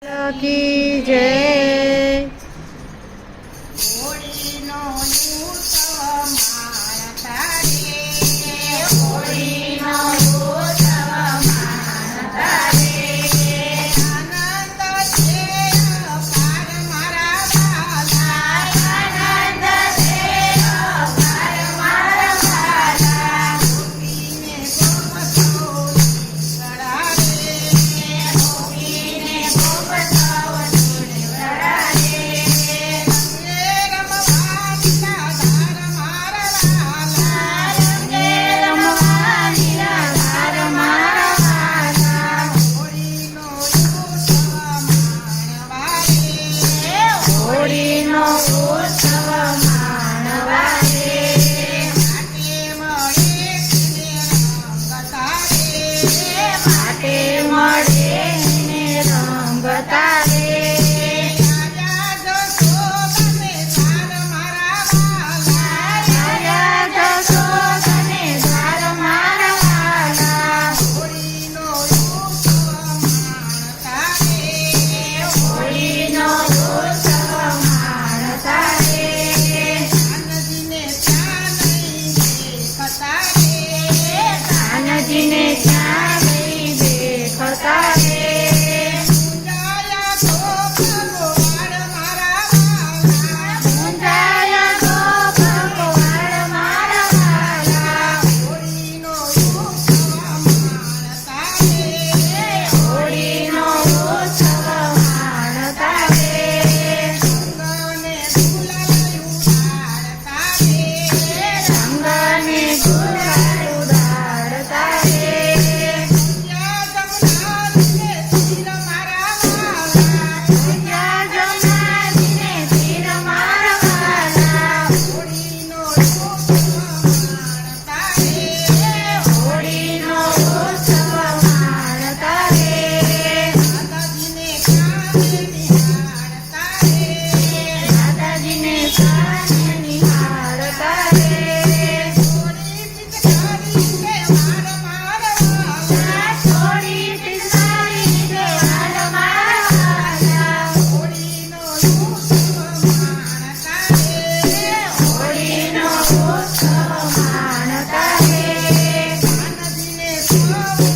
કી જય હોળીનો લૂટો મારા તારે હોળી side. Yes.